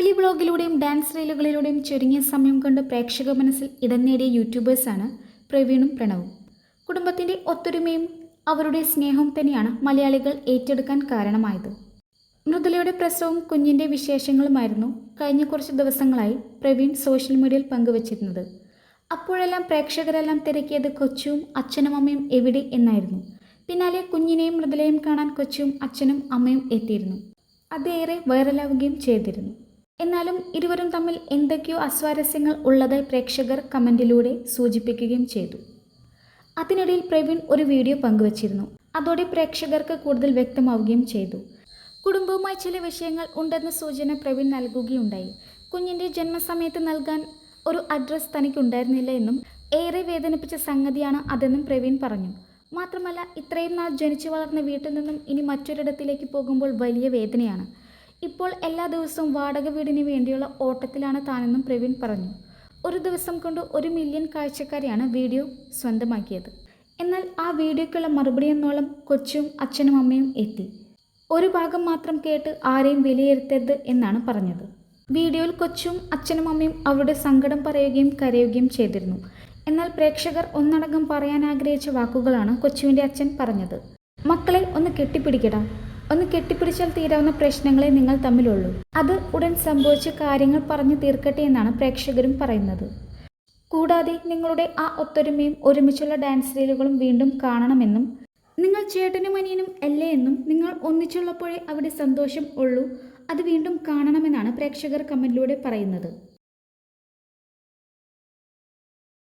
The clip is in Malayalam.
ഫാമിലി ബ്ലോഗിലൂടെയും ഡാൻസ് റീലുകളിലൂടെയും ചുരുങ്ങിയ സമയം കൊണ്ട് പ്രേക്ഷക മനസ്സിൽ ഇടം നേടിയ യൂട്യൂബേഴ്സാണ് പ്രവീണും പ്രണവും. കുടുംബത്തിന്റെ ഒത്തൊരുമയും അവരുടെ സ്നേഹവും തന്നെയാണ് മലയാളികൾ ഏറ്റെടുക്കാൻ കാരണമായത്. മൃദുലയുടെ പ്രസവവും കുഞ്ഞിന്റെ വിശേഷങ്ങളുമായിരുന്നു കഴിഞ്ഞ കുറച്ച് ദിവസങ്ങളായി പ്രവീൺ സോഷ്യൽ മീഡിയയിൽ പങ്കുവച്ചിരുന്നത്. അപ്പോഴെല്ലാം പ്രേക്ഷകരെല്ലാം തിരക്കിയത് കൊച്ചും അച്ഛനും അമ്മയും എവിടെ എന്നായിരുന്നു. പിന്നാലെ കുഞ്ഞിനെയും മൃദുലയും കാണാൻ കൊച്ചും അച്ഛനും അമ്മയും എത്തിയിരുന്നു. അതേറെ വൈറലാവുകയും ചെയ്തിരുന്നു. എന്നാലും ഇരുവരും തമ്മിൽ എന്തൊക്കെയോ അസ്വാരസ്യങ്ങൾ ഉള്ളതായി പ്രേക്ഷകർ കമന്റിലൂടെ സൂചിപ്പിക്കുകയും ചെയ്തു. അതിനിടയിൽ പ്രവീൺ ഒരു വീഡിയോ പങ്കുവച്ചിരുന്നു. അതോടെ പ്രേക്ഷകർക്ക് കൂടുതൽ വ്യക്തമാവുകയും ചെയ്തു. കുടുംബവുമായി ചില വിഷയങ്ങൾ ഉണ്ടെന്ന സൂചന പ്രവീൺ നൽകുകയുണ്ടായി. കുഞ്ഞിന്റെ ജന്മസമയത്ത് നൽകാൻ ഒരു അഡ്രസ്സ് തനിക്കുണ്ടായിരുന്നില്ല എന്നും ഏറെ വേദനിപ്പിച്ച സംഗതിയാണ് അതെന്നും പ്രവീൺ പറഞ്ഞു. മാത്രമല്ല ഇത്രയും നാൾ ജനിച്ചു വളർന്ന വീട്ടിൽ നിന്നും ഇനി മറ്റൊരിടത്തിലേക്ക് പോകുമ്പോൾ വലിയ വേദനയാണ്. ഇപ്പോൾ എല്ലാ ദിവസവും വാടക വീടിന് വേണ്ടിയുള്ള ഓട്ടത്തിലാണ് താനെന്നും പ്രവീൺ പറഞ്ഞു. ഒരു ദിവസം കൊണ്ട് ഒരു മില്യൺ കാഴ്ചക്കാരെയാണ് വീഡിയോ സ്വന്തമാക്കിയത്. എന്നാൽ ആ വീഡിയോയ്ക്കുള്ള മറുപടി എന്നോളം കൊച്ചും അച്ഛനും അമ്മയും എത്തി. ഒരു ഭാഗം മാത്രം കേട്ട് ആരെയും വിലയിരുത്തരുത് എന്നാണ് പറഞ്ഞത്. വീഡിയോയിൽ കൊച്ചും അച്ഛനും അമ്മയും അവരുടെ സങ്കടം പറയുകയും കരയുകയും ചെയ്തിരുന്നു. എന്നാൽ പ്രേക്ഷകർ ഒന്നടങ്കം പറയാൻ ആഗ്രഹിച്ച വാക്കുകളാണ് കൊച്ചുവിന്റെ അച്ഛൻ പറഞ്ഞത്. മക്കളെ ഒന്ന് കെട്ടിപ്പിടിക്കടാ. ഒന്ന് കെട്ടിപ്പിടിച്ചാൽ തീരാവുന്ന പ്രശ്നങ്ങളെ നിങ്ങൾ തമ്മിലുള്ളൂ. അത് ഉടൻ സംഭവിച്ച കാര്യങ്ങൾ പറഞ്ഞു തീർക്കട്ടെ എന്നാണ് പ്രേക്ഷകരും പറയുന്നത്. കൂടാതെ നിങ്ങളുടെ ആ ഒത്തൊരുമയും ഒരുമിച്ചുള്ള ഡാൻസ് റീലുകളും വീണ്ടും കാണണമെന്നും നിങ്ങൾ ചേട്ടനും അനിയനും അല്ലേ എന്നും നിങ്ങൾ ഒന്നിച്ചുള്ളപ്പോഴേ അവിടെ സന്തോഷം ഉള്ളൂ അത് വീണ്ടും കാണണമെന്നാണ് പ്രേക്ഷകർ കമന്റിലൂടെ പറയുന്നത്.